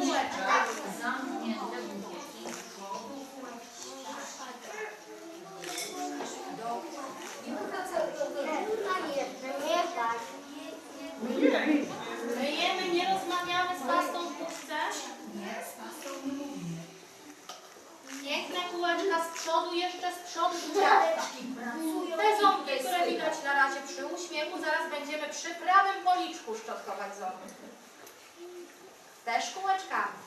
Kółeczka. Zamknięte buzieki. Myjemy, nie rozmawiamy z pastą w puszce. Piękne kółeczka z przodu, jeszcze z przodu kółeczka. Te ząbki, które widać przy uśmiechu, zaraz będziemy przy prawym policzku szczotkować ząby. Też kółeczkami.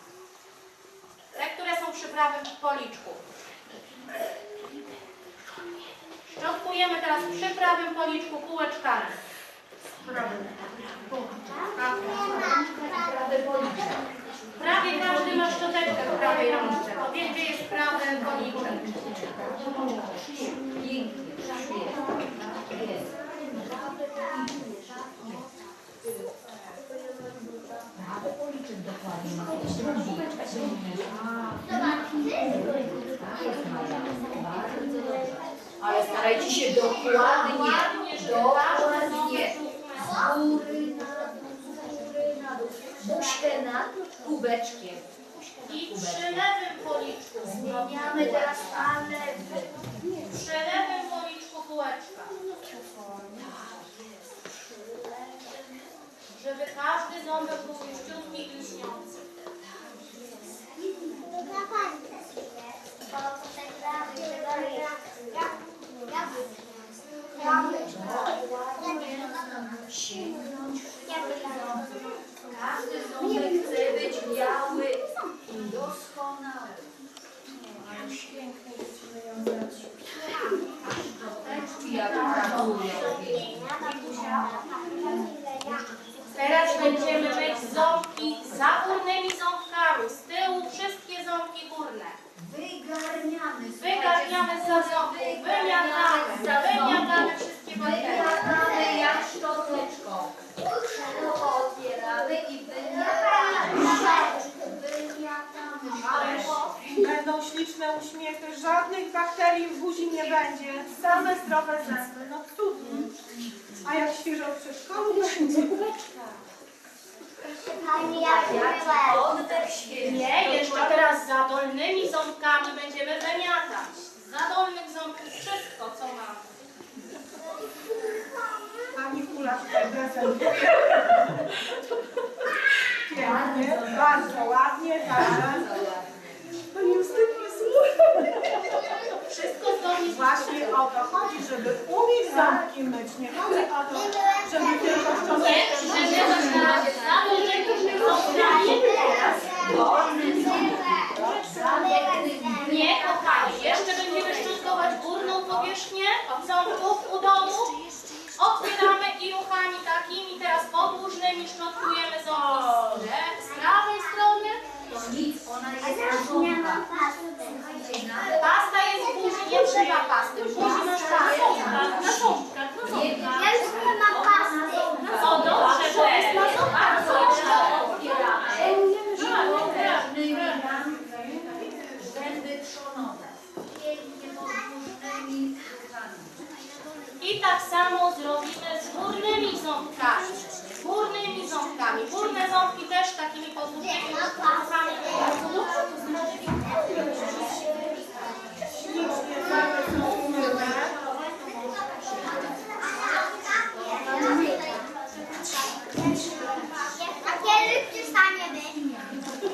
Te, które są przy prawym policzku. Szczotkujemy teraz przy prawym policzku kółeczkami. Prawie każdy ma szczoteczkę w prawej rączce. Wie, gdzie jest prawy policzek. Pięknie. Ale starajcie się dokładnie, dokładnie. Z góry na dół, z góry na dół. Buźkę nad kubeczkiem. I przy lewym policzku. Zmieniamy teraz na lewy. Przy lewym policzku kółeczka. Żeby każdy ząbek był czyściutki i lśniący. Sięgnąć Każdy ząbek chce być biały i doskonały. Szczoteczki jak pracują. Teraz będziemy myć ząbki za górnymi ząbkami. Z tyłu wszystkie ząbki górne. Wygarniamy. Wygarniamy za ząbków, wymiatamy, wymiatamy wszystkie bakterie. Wymiatamy jak szczoteczką. Szeroko otwieramy i wymiatamy. Wymiatamy. Będą śliczne uśmiechy, żadnych bakterii w buzi nie będzie, same zdrowe zęby, no cudnie. A jak świeżo w przedszkolu będzie. Jak oddech świeży. Nie, jeszcze teraz za dolnymi ząbkami będziemy wymiatać. Za dolnych ząbków wszystko, co mamy. Pani Kula prezentuje. Pięknie, bardzo ładnie, tak. Pani Justynie, słuchaj. Wszystko zgodnie z Właśnie o to chodzi, żeby umieć zamki myć. Nie chodzi o to, żeby tylko ząbkami. Nie, kochani, jeszcze będziemy szczotkować górną powierzchnię ząbków u domu. Otwieramy i ruchami takimi, teraz podłużnymi szczotkujemy ząbki z le- z prawej strony. Nic, ona jest porządna. Nawet Pasta jest w buzi, nie trzeba pasty. W buzi masz pastę. Na ząbkach, na nie ząbkach. O, dobrze, to jest na zęby trzonowe. Pięknie podłużnymi ruchami. I tak samo zrobimy z górnymi ząbkami. Ząbkami. Górne ząbki też takimi podłużnymi umyte.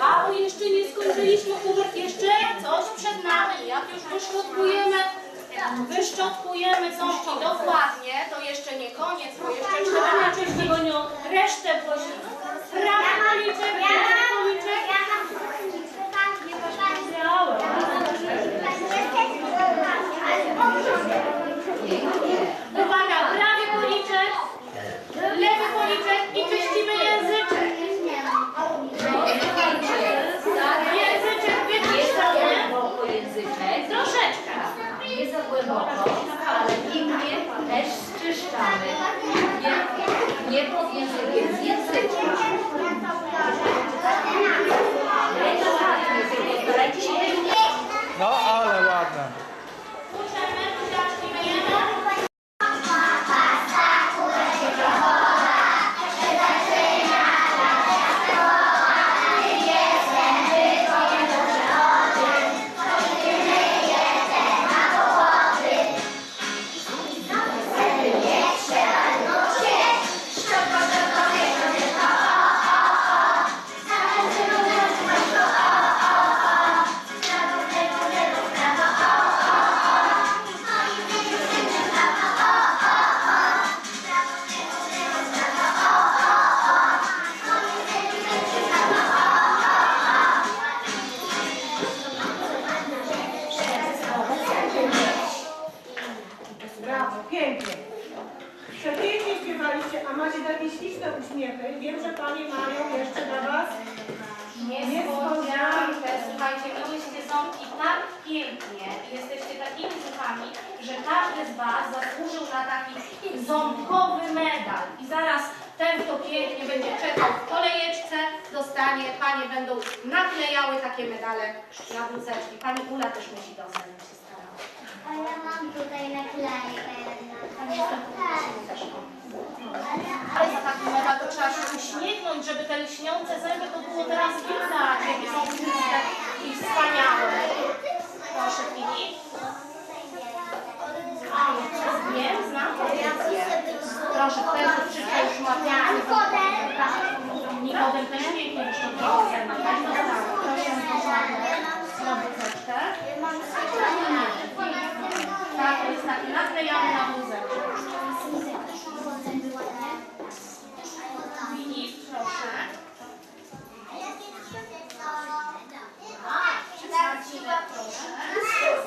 A jeszcze nie skończyliśmy, Hubert, jeszcze coś przed nami. Jak już wyszczotkujemy, wyszczotkujemy ząbki dokładnie, to jeszcze nie koniec, bo jeszcze trzeba wygonio resztę buzi. Uśmiechy. Wiem, że Panie mają jeszcze dla Was Niespodziankę, słuchajcie, miałyście ząbki tak pięknie i jesteście takimi zuchami, że każdy z Was zasłużył na taki ząbkowy medal. I zaraz ten, kto pięknie będzie czekał w kolejeczce, dostanie, Panie będą naklejały takie medale na wózeczki. Pani Ula też musi dostać. A ja mam tutaj naklejkę. Ale za taki medal to trzeba się uśmiechnąć, żeby te lśniące zęby to było teraz widać, jakie są tłuste i wspaniałe. Proszę Filip. A, wiem, znam da prova.